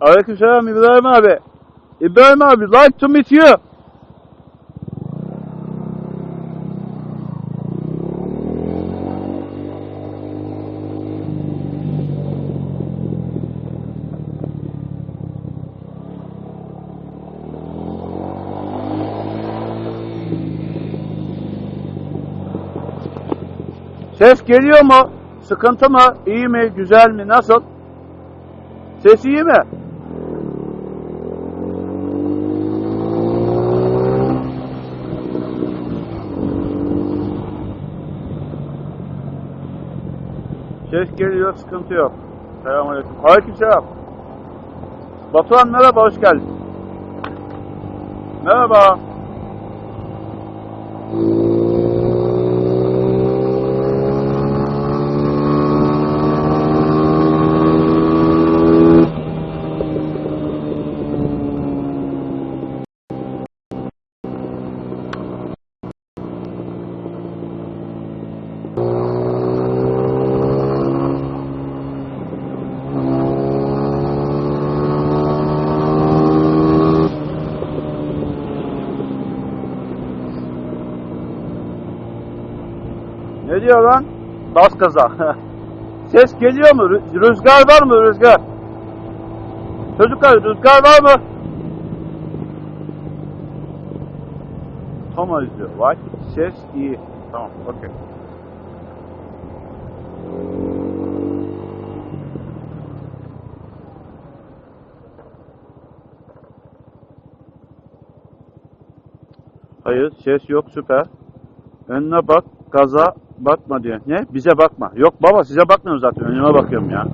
Aleykümselam İbrahim abi. İbrahim abi, like to meet you. Ses geliyor mu? Sıkıntı mı? İyi mi? Güzel mi? Nasıl? Ses iyi mi? Ses geliyor, sıkıntı yok. Selamünaleyküm. Aleykümselam. Batuhan merhaba, hoş geldin. Merhaba. Ne diyor lan? Bas gaza. Ses geliyor mu? Rü- Rüzgar var mı rüzgar? Çocuklar rüzgar var mı? Tamam diyor. Vay ses iyi. Tamam okey. Hayır ses yok süper. Önüne bak, gaza bakma diyor. Ne? Bize bakma. Yok baba size bakmıyorum zaten. Önüme bakıyorum ya.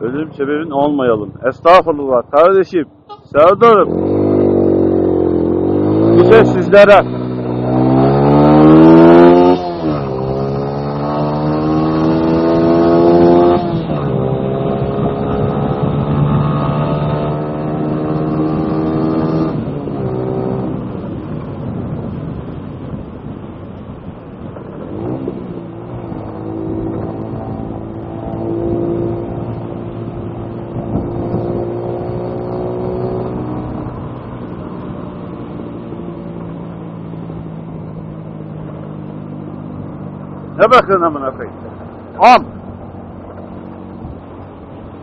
Ölüm sebebin olmayalım. Estağfurullah kardeşim. Serdar'ım. Bize sizlere Ne bakıyorsun amına koyayım? Am.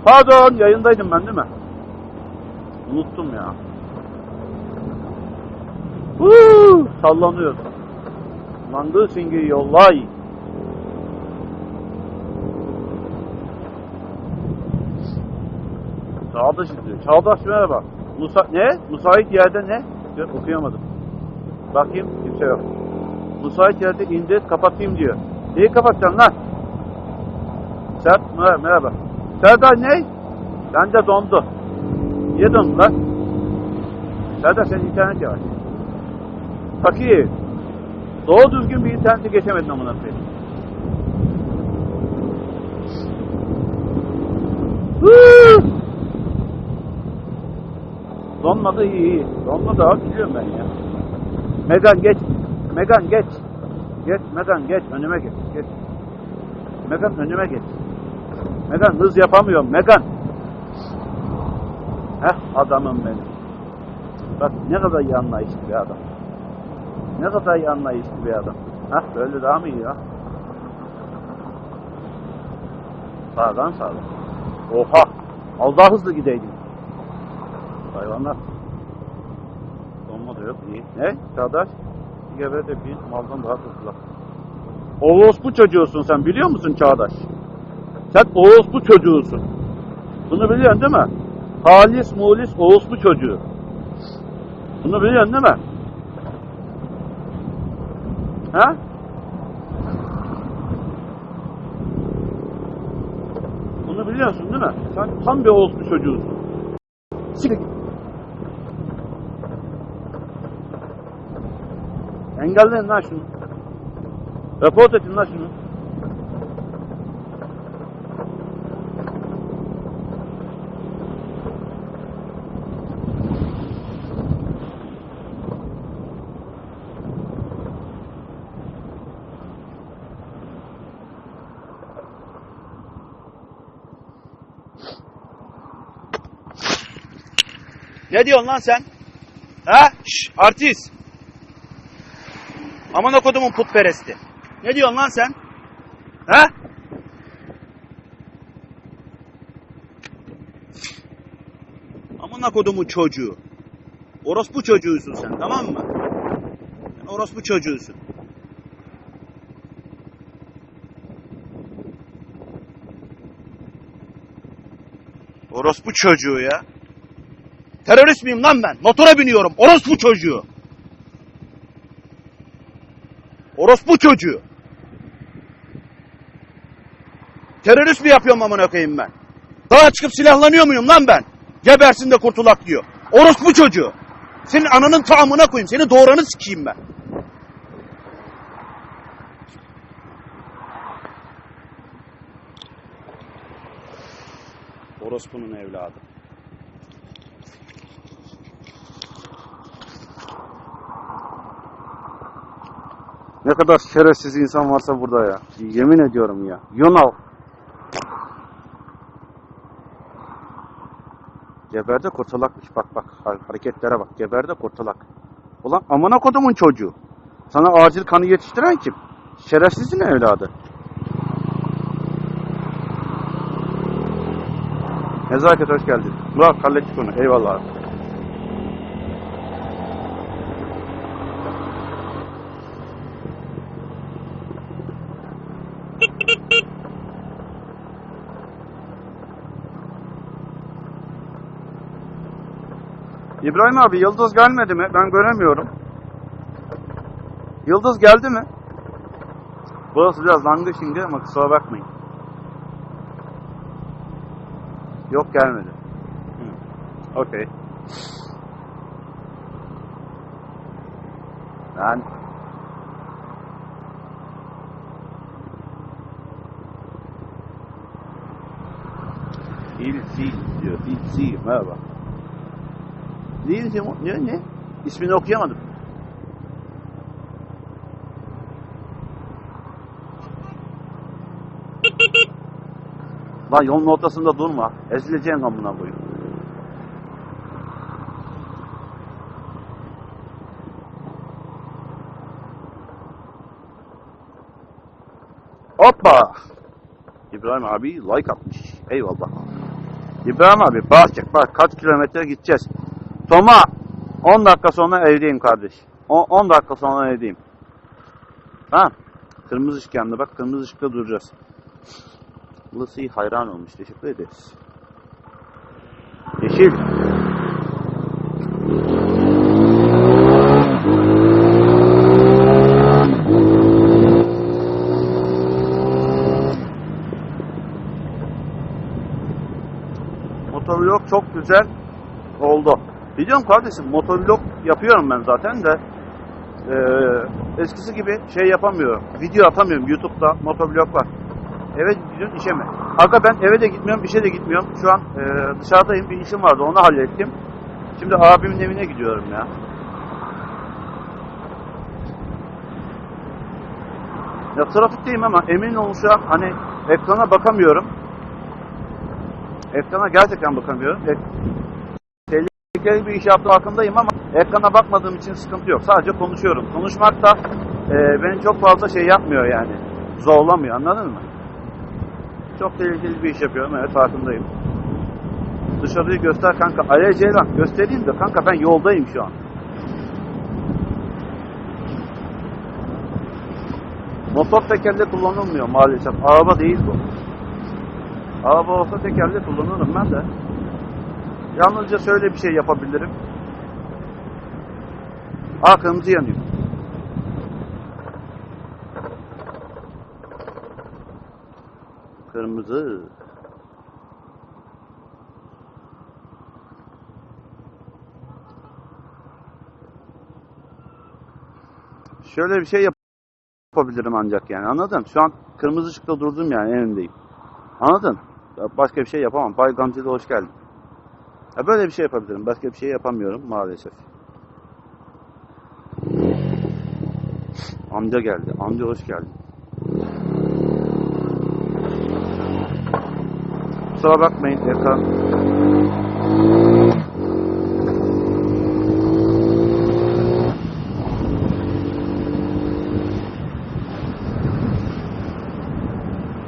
Pardon yayındaydım ben değil mi? Unuttum ya. Huu, sallanıyor. Landığı singi yollay. Çağdaş diyor. Çağdaş merhaba. Musa ne? Müsait yerde ne? Yok, okuyamadım. Bakayım kimse yok. Müsait yerde indir kapatayım diyor. Neyi kapatacaksın lan? Sert mer merhaba. Serdar ne? Bende dondu. Niye dondu lan? Serdar senin internet yavaş. Fakir. Doğru düzgün bir interneti geçemedin amına koyayım. Donmadı iyi iyi. Donmadı abi biliyorum ben ya. Megan geç. Megan geç. Geç Megan geç. Önüme geç. Geç. Megan önüme geç. Megan hız yapamıyorum. Megan. Heh adamım benim. Bak ne kadar iyi anlayışlı bir adam. Ne kadar iyi anlayışlı bir adam. Heh böyle daha mı iyi ya? Sağdan sağdan. Oha! Az daha hızlı gideydim. Hayvanlar. Donma da yok iyi. Ne? Çağdaş? Geberde bir maldan daha hızlı. Orospu çocuğusun sen biliyor musun Çağdaş? Sen orospu çocuğusun. Bunu biliyorsun değil mi? Halis mulis orospu çocuğu. Bunu biliyorsun değil mi? Ha? Bunu biliyorsun değil mi? Sen tam bir orospu çocuğusun. Siktir Engelleyin lan şunu. Report edin lan şunu. Ne diyorsun lan sen? Ha? Şş, artist. Aman kodumun putperesti. Ne diyorsun lan sen? Ha? Aman kodumun çocuğu. Orospu çocuğusun sen tamam mı? Sen orospu çocuğusun. Orospu çocuğu ya. Terörist miyim lan ben? Motora biniyorum. Orospu çocuğu. Orospu çocuğu. Terörist mi yapıyorum amına koyayım ben? Dağa çıkıp silahlanıyor muyum lan ben? Gebersin de kurtulak diyor. Orospu çocuğu. Senin ananın tamına koyayım. Seni doğuranı sikeyim ben. Orospu'nun evladı. Ne kadar şerefsiz insan varsa burada ya. Yemin ediyorum ya. Yunav. Geberde kurtulakmış. Bak bak ha- hareketlere bak. Geberde kurtulak. Ulan amına kodumun çocuğu. Sana acil kanı yetiştiren kim? Şerefsizin evladı. Nezaket hoş geldin. Murat hallettik onu. Eyvallah abi. İbrahim abi Yıldız gelmedi mi? Ben göremiyorum. Yıldız geldi mi? Burası biraz langı şimdi ama kusura bakmayın. Yok gelmedi. Okey. Ben İlsi diyor. İlsi merhaba. Değil ne ne? İsmini okuyamadım. Lan yolun ortasında durma. Ezileceksin amına koyayım. Hoppa! İbrahim abi like atmış. Eyvallah. İbrahim abi bak çek bak kaç kilometre gideceğiz. Toma 10 dakika sonra evdeyim kardeş. O- 10 dakika sonra evdeyim. Ha? Kırmızı ışık yandı bak kırmızı ışıkta duracağız. İyi hayran olmuş. Teşekkür ederiz. Yeşil. Motovlog çok güzel oldu. Biliyorum kardeşim motovlog yapıyorum ben zaten de eee, eskisi gibi şey yapamıyorum. Video atamıyorum YouTube'da motovlog var. Eve gidiyorum işe mi? Aga ben eve de gitmiyorum, işe de gitmiyorum. Şu an eee, dışarıdayım, bir işim vardı, onu hallettim. Şimdi abimin evine gidiyorum ya. Ya trafikteyim ama emin an hani ekrana bakamıyorum. Ekrana gerçekten bakamıyorum. E, tehlikeli bir iş yaptığım hakkındayım ama ekrana bakmadığım için sıkıntı yok. Sadece konuşuyorum. Konuşmak da e, beni çok fazla şey yapmıyor yani. Zorlamıyor anladın mı? Çok tehlikeli bir iş yapıyorum evet farkındayım. Dışarıyı göster kanka. Alev Ceylan göstereyim de kanka ben yoldayım şu an. Motor tekerle kullanılmıyor maalesef. Araba değil bu. Araba olsa tekerle kullanırım ben de. Yalnızca şöyle bir şey yapabilirim. Aa kırmızı yanıyor. Kırmızı. Şöyle bir şey yap- yapabilirim ancak yani anladın? Şu an kırmızı ışıkta durdum yani önündeyim. Anladın? Başka bir şey yapamam. Bay Gamze'de hoş geldin. Ya böyle bir şey yapabilirim. Başka bir şey yapamıyorum maalesef. Amca geldi. Amca hoş geldin. Kusura bakmayın Erkan.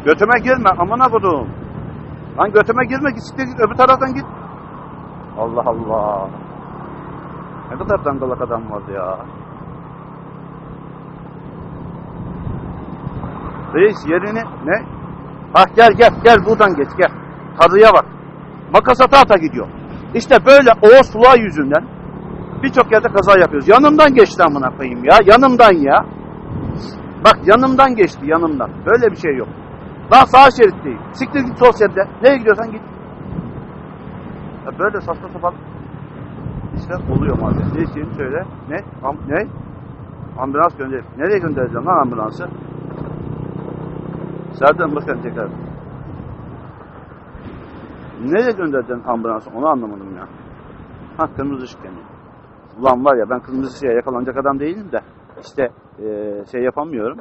Götüme girme amına budum. Lan götüme girme git öbür taraftan git. Allah Allah. Ne kadar dangalak adam vardı ya. Reis yerini ne? Ah gel gel gel buradan geç gel. Karıya bak. Makas ata ata gidiyor. İşte böyle Oğuz sulağı yüzünden birçok yerde kaza yapıyoruz. Yanımdan geçti amına koyayım ya. Yanımdan ya. Bak yanımdan geçti yanımdan. Böyle bir şey yok. Daha sağ şeritteyim. Siktir git sol şeritte. Nereye gidiyorsan git. Böyle saçma sapan işler oluyor maalesef. Ne isteyeyim söyle. Ne? Am ne? Ambulans gönder. Nereye göndereceğim lan ambulansı? Serdar bakın tekrar. Nereye göndereceksin ambulansı? Onu anlamadım ya. Ha kırmızı ışık yanıyor. Ulan var ya ben kırmızı ışığa yakalanacak adam değilim de işte eee, şey yapamıyorum.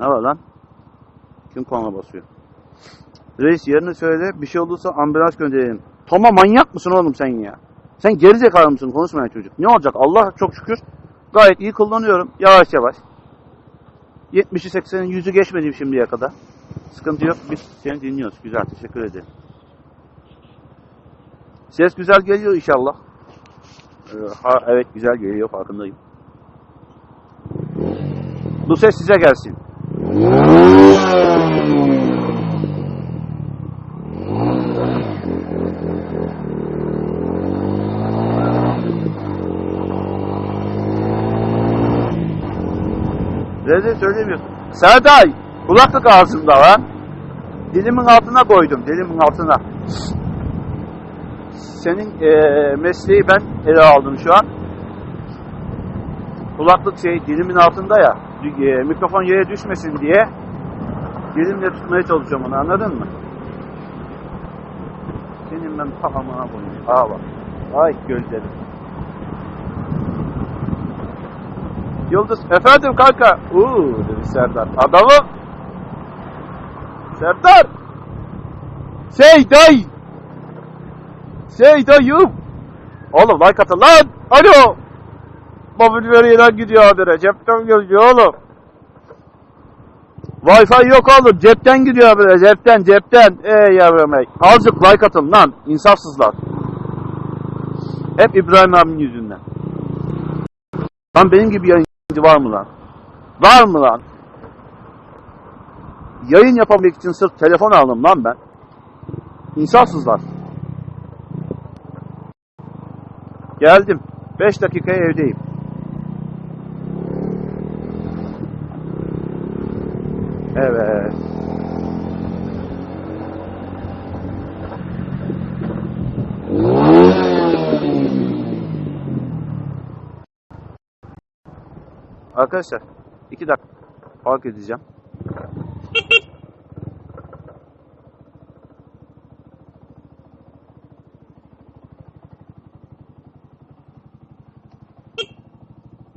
Ne var lan? Kim korna basıyor? Reis yerini söyle bir şey olursa ambulans gönderelim. Toma manyak mısın oğlum sen ya? Sen gerizekalı mısın konuşmayan çocuk? Ne olacak? Allah çok şükür gayet iyi kullanıyorum. Yavaş yavaş. 70'i 80'in yüzü geçmedim şimdiye kadar. Sıkıntı yok. Biz seni dinliyoruz. Güzel. Teşekkür ederim. Ses güzel geliyor inşallah. Ee, ha, evet güzel geliyor. Farkındayım. Bu ses size gelsin. Nerede söylemiyorsun? Serdar! Kulaklık ağzımda lan. Dilimin altına koydum. Dilimin altına. Senin eee, mesleği ben ele aldım şu an. Kulaklık şey dilimin altında ya. eee, mikrofon yere düşmesin diye dilimle tutmaya çalışıyorum onu anladın mı? Senin ben tamamına koyayım. Aa. Ay gözlerim. Yıldız efendim kanka. Uuu dedi Serdar. Adamı. Serdar. Şey dayım. Oğlum like atın lan. Alo. Mobil veriden gidiyor habire. Cepten gidiyor oğlum. Wi-Fi yok oğlum. Cepten gidiyor habire. Cepten cepten. Ey yavrum ey. Azıcık like atın lan. İnsafsızlar. Hep İbrahim abinin yüzünden. Lan benim gibi yayıncı var mı lan? Var mı lan? Yayın yapabilmek için sırf telefon aldım lan ben. İnsafsızlar. Geldim. 5 dakikaya evdeyim. Evet. Arkadaşlar 2 dakika fark edeceğim.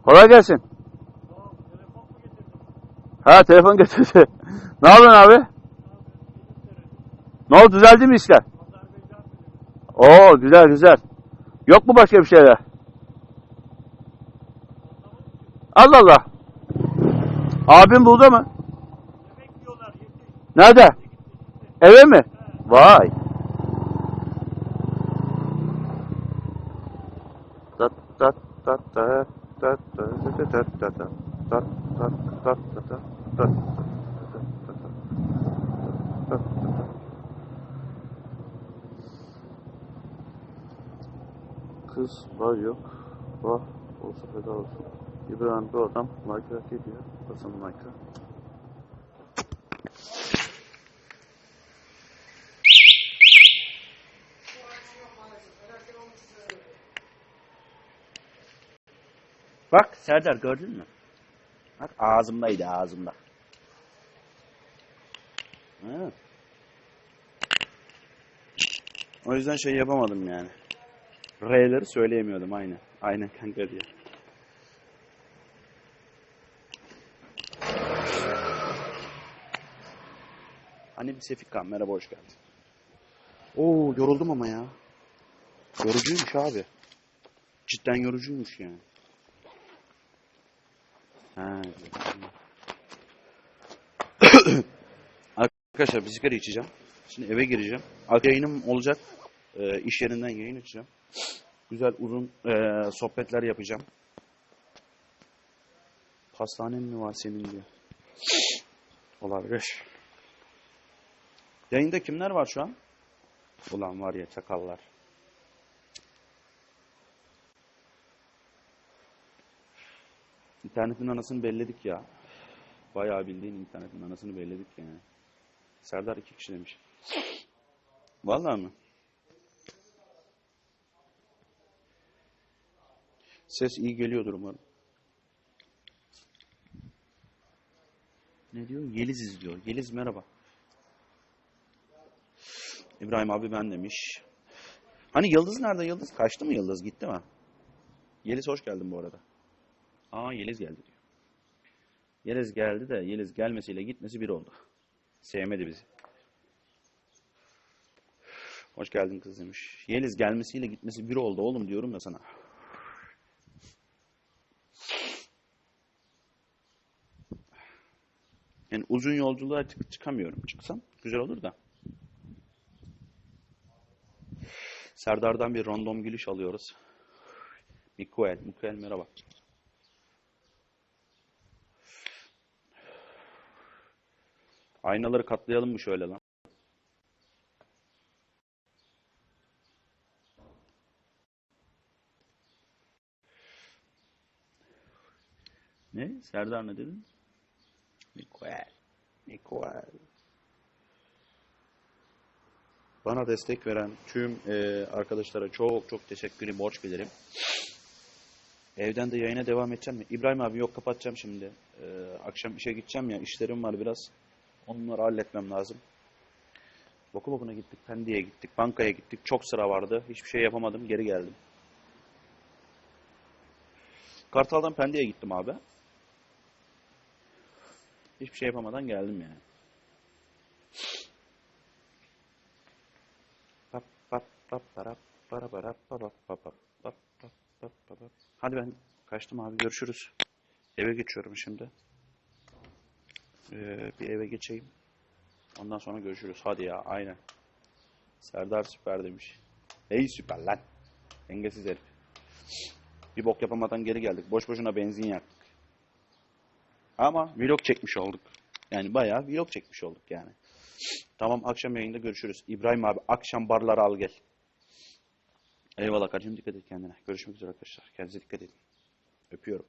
Kolay gelsin. Ha telefon getirdi. ne yapıyorsun abi? Ne oldu düzeldi mi işler? Oo güzel güzel. Yok mu başka bir şeyler? Allah Allah. Abim burada mı? Nerede? Eve mi? Vay. Kız var yok. Vah olsa feda olsun. İbrahim bu adam hak ediyor. Basın like'ı. Bak Serdar gördün mü? Bak ağzımdaydı ağzımda. Ha. O yüzden şey yapamadım yani. R'leri söyleyemiyordum aynı. Aynen kanka diye. Hani bir Sefika merhaba hoş geldin. Oo yoruldum ama ya. Yorucuymuş abi. Cidden yorucuymuş yani. Ha. Arkadaşlar bir sigara içeceğim. Şimdi eve gireceğim. Arka yayınım olacak. Ee, iş yerinden yayın açacağım. Güzel uzun ee, sohbetler yapacağım. Pastanen mi var senin diyor. Olabilir. Yayında kimler var şu an? Ulan var ya çakallar. İnternetin anasını belledik ya. Bayağı bildiğin internetin anasını belledik yani. Serdar iki kişi demiş. Vallahi mi? Ses iyi geliyordur umarım. Ne diyor? Yeliz izliyor. Yeliz merhaba. İbrahim abi ben demiş. Hani Yıldız nerede Yıldız? Kaçtı mı Yıldız? Gitti mi? Yeliz hoş geldin bu arada. Aa Yeliz geldi diyor. Yeliz geldi de Yeliz gelmesiyle gitmesi bir oldu. Sevmedi bizi. Hoş geldin kız demiş. Yeliz gelmesiyle gitmesi bir oldu oğlum diyorum ya sana. Yani uzun yolculuğa çık- çıkamıyorum. Çıksam güzel olur da. Serdar'dan bir random gülüş alıyoruz. Mikael, Mikael merhaba. Aynaları katlayalım mı şöyle lan? Ne? Serdar ne dedin? Mikael. Mikael. Bana destek veren tüm e, arkadaşlara çok çok teşekkürü borç bilirim. Evden de yayına devam edeceğim mi? İbrahim abi yok kapatacağım şimdi. E, akşam işe gideceğim ya işlerim var biraz. Onları halletmem lazım. Boku bokuna gittik, Pendik'e gittik, bankaya gittik. Çok sıra vardı. Hiçbir şey yapamadım. Geri geldim. Kartal'dan Pendik'e gittim abi. Hiçbir şey yapamadan geldim yani. Hadi ben kaçtım abi görüşürüz. Eve geçiyorum şimdi. Ee, bir eve geçeyim. Ondan sonra görüşürüz. Hadi ya aynen. Serdar süper demiş. Hey süper lan. Dengesiz herif. Bir bok yapamadan geri geldik. Boş boşuna benzin yaktık. Ama vlog çekmiş olduk. Yani bayağı vlog çekmiş olduk yani. Tamam akşam yayında görüşürüz. İbrahim abi akşam barları al gel. Eyvallah kardeşim dikkat et kendine. Görüşmek üzere arkadaşlar. Kendinize dikkat edin. Öpüyorum.